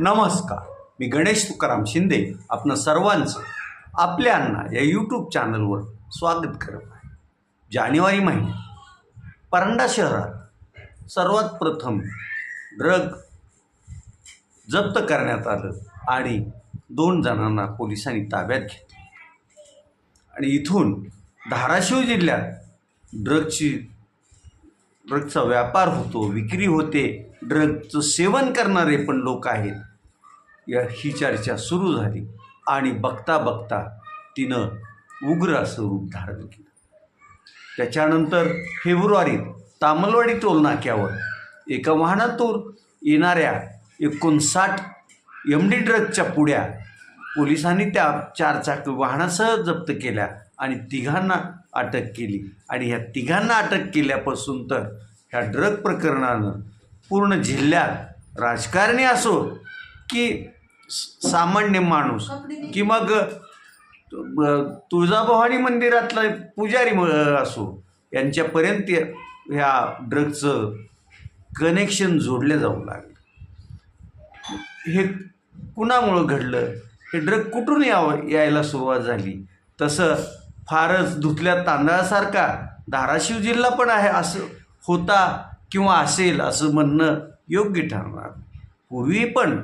नमस्कार. मी गणेश तुकाराम शिंदे आपण सर्वांचं आपल्या अण्णा या यूट्यूब चॅनलवर स्वागत करत आहे. जानेवारी महिन्यात परांडा शहरात सर्वात प्रथम ड्रग जप्त करण्यात आलं आणि दोन जणांना पोलिसांनी ताब्यात घेतलं. आणि इथून धाराशिव जिल्ह्यात ड्रगची ड्रगचा व्यापार होतो विक्री होते ड्रगचं सेवन करणारे पण लोक आहेत. या ही चर्चा सुरू झाली आणि बघता बघता तिनं उग्र असं रूप धारण केलं. त्याच्यानंतर फेब्रुवारीत तामलवाडी टोलनाक्यावर एका वाहनातून येणाऱ्या एकोणसाठ एम डी ड्रगच्या पुड्या पोलिसांनी त्या चारचाकी वाहनासह जप्त केल्या आणि तिघांना अटक केली. आणि ह्या तिघांना अटक केल्यापासून तर ह्या ड्रग प्रकरणानं पूर्ण जिल्ह्यात राजकारणी असो की सामान्य माणूस. की मग तुळजाभवानी मंदिरातला पुजारी असो यांच्यापर्यंत ह्या ड्रगचं कनेक्शन जोडलं जाऊ लागलं. हे कुणामुळं घडलं? हे ड्रग कुठून यावं यायला सुरुवात झाली? तसं फारच धुतल्या तांदळासारखा धाराशिव जिल्हा पण आहे असं होता किंवा असेल असं म्हणणं योग्य ठरणार. पूर्वी पण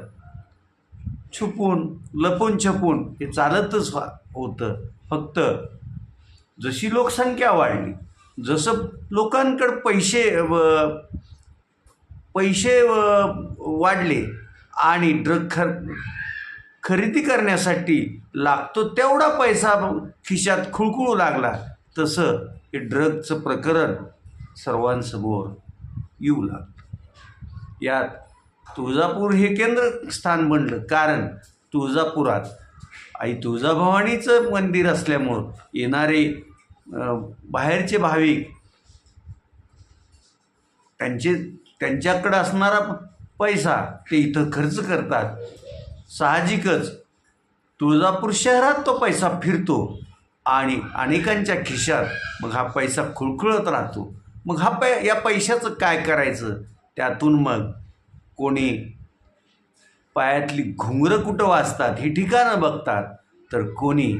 छुपून लपून छपून हे चालतच व्हा- होतं. फक्त जशी लोकसंख्या वाढली जसं लोकांकडे पैसे व पैसे वाढले आणि ड्रग खर खरेदी करण्यासाठी लागतो तेवढा पैसा खिशात खुळखुळू लागला तसं हे ड्रगचं प्रकरण सर्वांसमोर येऊ लागतं. यात तुळजापूर हे केंद्रस्थान बनलं. कारण तुळजापुरात आई तुळजाभवानीचं मंदिर असल्यामुळं येणारे बाहेरचे भाविक त्यांचे त्यांच्याकडं असणारा पैसा ते इथं खर्च करतात. साहजिकच तुळजापूर शहरात तो पैसा फिरतो आणि अनेकांच्या खिशात मग हा पैसा खुळखुळत राहतो. मग हा पै या पैशाचं काय करायचं? त्यातून मग कोणी पायातली घुंगरं कुठं वाचतात ही ठिकाणं बघतात तर कोणी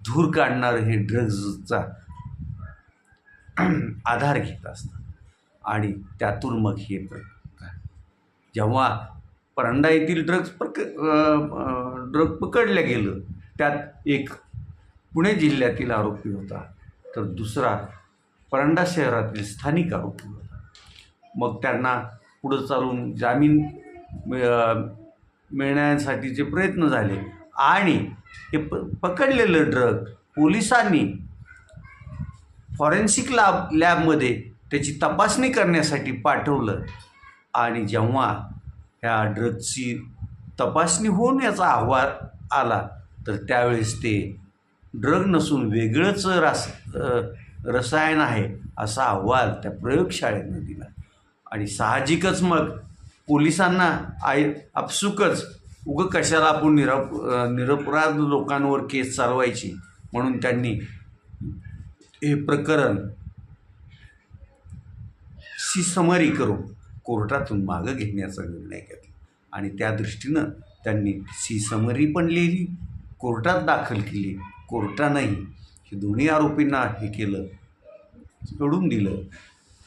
धूर काढणार हे ड्रग्जचा आधार घेत असतात. आणि त्यातून मग हे प्रकार जेव्हा परंडा येथील ड्रग्ज प्रक ड्रग पकडलं गेलं त्यात एक पुणे जिल्ह्यातील आरोपी होता तर दुसरा परंडा शहरातील स्थानिक आरोपी होता. मग त्यांना पुढं चालून जामीन मिळण्यासाठीचे प्रयत्न झाले आणि हे प पकडलेलं ड्रग पोलिसांनी फॉरेन्सिक लॅब लॅबमध्ये त्याची तपासणी करण्यासाठी पाठवलं. आणि जेव्हा ह्या ड्रगची तपासणी होऊन याचा अहवाल आला तर त्यावेळेस ते ड्रग नसून वेगळंच रास रसायन आहे असा अहवाल त्या प्रयोगशाळेनं दिला. आणि साहजिकच मग पोलिसांना आय आपसुकच उगं कशाला आपण निरप निरपराध लोकांवर केस चालवायची? म्हणून त्यांनी हे प्रकरण सी समरी करून कोर्टातून मागं घेण्याचा निर्णय घेतला. आणि त्या दृष्टीनं त्यांनी सी समरी पण लिहिली कोर्टात दाखल केली. कोर्टानंही हे दोन्ही आरोपींना हे केलं सोडून दिलं.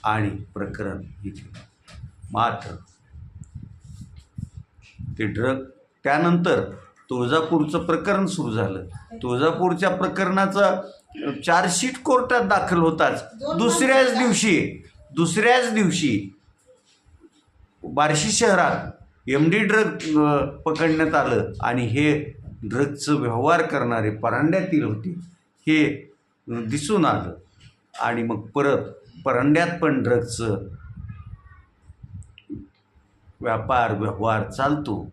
आणि प्रकरण हे मात्र ते ड्रग त्यानंतर तुळजापूरचं प्रकरण सुरू झालं. तुळजापूरच्या प्रकरणाचं चार्जशीट कोर्टात दाखल होताच. दुसऱ्याच दिवशी दुसऱ्याच दिवशी बार्शी शहरात एम डी ड्रग पकडण्यात आलं आणि हे ड्रगचं व्यवहार करणारे परांड्यातील होते हे दिसून आलं. आणि मग परत परांड्यात पण ड्रगचं व्यापार व्यवहार चालतो.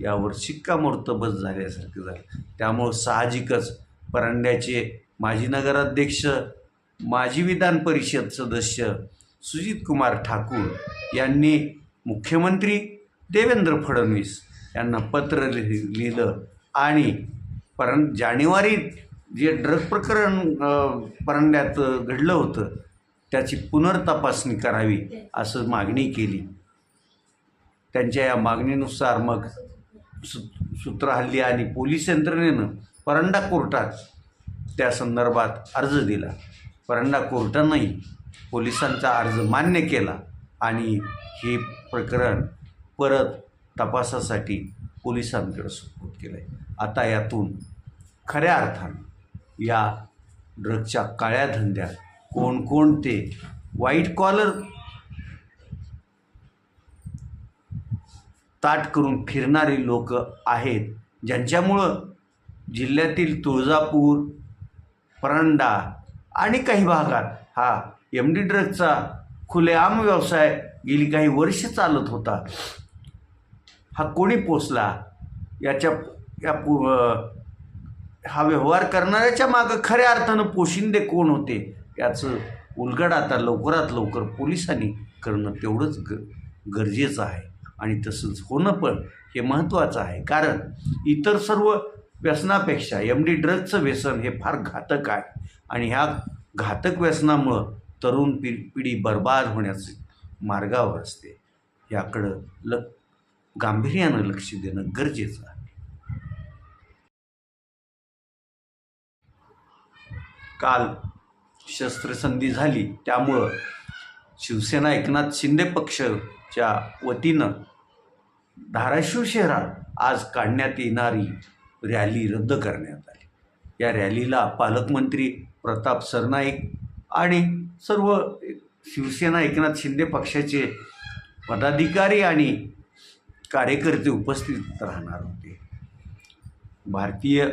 यावर शिक्कामोर्तबच झाल्यासारखं झालं. त्यामुळं साहजिकच परांड्याचे माजी नगराध्यक्ष माजी विधान परिषद सदस्य सुजित कुमार ठाकूर यांनी मुख्यमंत्री देवेंद्र फडणवीस यांना पत्र लिहि लिहिलं आणि परं जानेवारीत जे ड्रग प्रकरण परंड्यात घडलं होतं त्याची पुनर्तपासणी करावी असं मागणी केली. त्यांच्या या मागणीनुसार मग सु सूत्रहल्ली आणि पोलीस यंत्रणेनं परंडा कोर्टात त्या संदर्भात अर्ज दिला. परंडा कोर्टानंही पोलिसांचा अर्ज मान्य केला आणि हे प्रकरण परत तपासासाठी पोलिसांकडे सुपूर्द केलं आहे आता यातून खऱ्या अर्थानं या ड्रगच्या काळ्या धंद्यात कोणकोणते व्हाईट कॉलर ताट करून फिरणारे लोक आहेत ज्यांच्यामुळं जिल्ह्यातील तुळजापूर परंडा आणि काही भागात हा एम डी ड्रगचा खुलेआम व्यवसाय गेली काही वर्ष चालत होता. हा कोणी पोचला याच्या या पु हा व्यवहार करणाऱ्याच्या मागं खऱ्या अर्थानं पोशिंदे कोण होते? याचं उलगड आता लवकरात लवकर पोलिसांनी करणं तेवढंच ग गरजेचं आहे. आणि तसंच होणं पण हे महत्त्वाचं आहे. कारण इतर सर्व व्यसनापेक्षा एम डी ड्रगचं व्यसन हे फार घातक आहे. आणि ह्या घातक व्यसनामुळं तरुण पि पिढी बर्बाद होण्याचे मार्गावर असते. याकडं ल गांभीर्यानं लक्ष देणं गरजेचं आहे. काल शस्त्रसंधी झाली त्यामुळं शिवसेना एकनाथ शिंदे पक्षच्या वतीनं धाराशिव शहरात आज काढण्यात येणारी रॅली रद्द करण्यात आली. या रॅलीला पालकमंत्री प्रताप सरनाईक आणि सर्व शिवसेना एकनाथ शिंदे पक्षाचे पदाधिकारी आणि कार्यकर्ते उपस्थित राहणार होते. भारतीय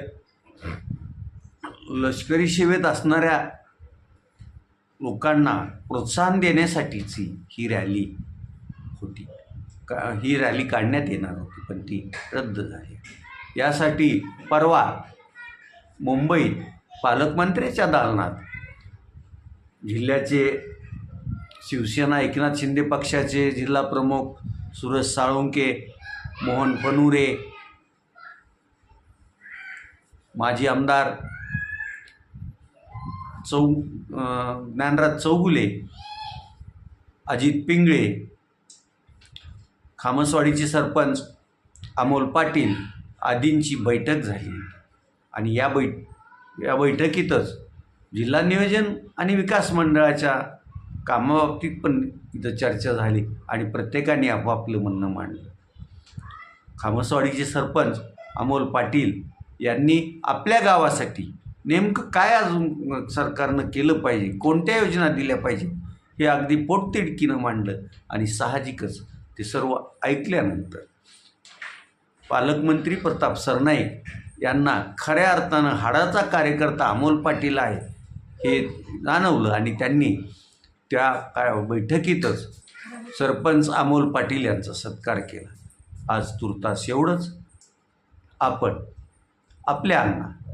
लष्करी सेवेत असणाऱ्या लोकांना प्रोत्साहन देण्यासाठीची ही रॅली होती. का ही रॅली काढण्यात येणार होती पण ती रद्द झाली. यासाठी परवा मुंबईत पालकमंत्र्याच्या दालनात जिल्ह्याचे शिवसेना एकनाथ शिंदे पक्षाचे जिल्हा प्रमुख सुरज साळुंके मोहन पनुरे माजी आमदार चौ ज्ञानराज चौगुले अजित पिंगळे खामसवाडीचे सरपंच अमोल पाटील आदींची बैठक झाली. आणि या बै या बैठकीतच जिल्हा नियोजन आणि विकास मंडळाच्या कामाबाबतीत पण इथं चर्चा झाली आणि प्रत्येकाने आपापलं म्हणणं मांडलं. खामसवाडीचे सरपंच अमोल पाटील यांनी आपल्या गावासाठी नेमकं काय अजून सरकारनं केलं पाहिजे? कोणत्या योजना दिल्या पाहिजे? हे अगदी पोटतिडकीनं मांडलं आणि साहजिकच ते सर्व ऐकल्यानंतर पालकमंत्री प्रताप सरनाईक यांना खऱ्या अर्थानं हाडाचा कार्यकर्ता अमोल पाटील आहे हे जाणवलं आणि त्यांनी त्या काय बैठकीतच सरपंच अमोल पाटील यांचा सत्कार केला. आज तुर्तास एवढंच. आपण आपल्या हे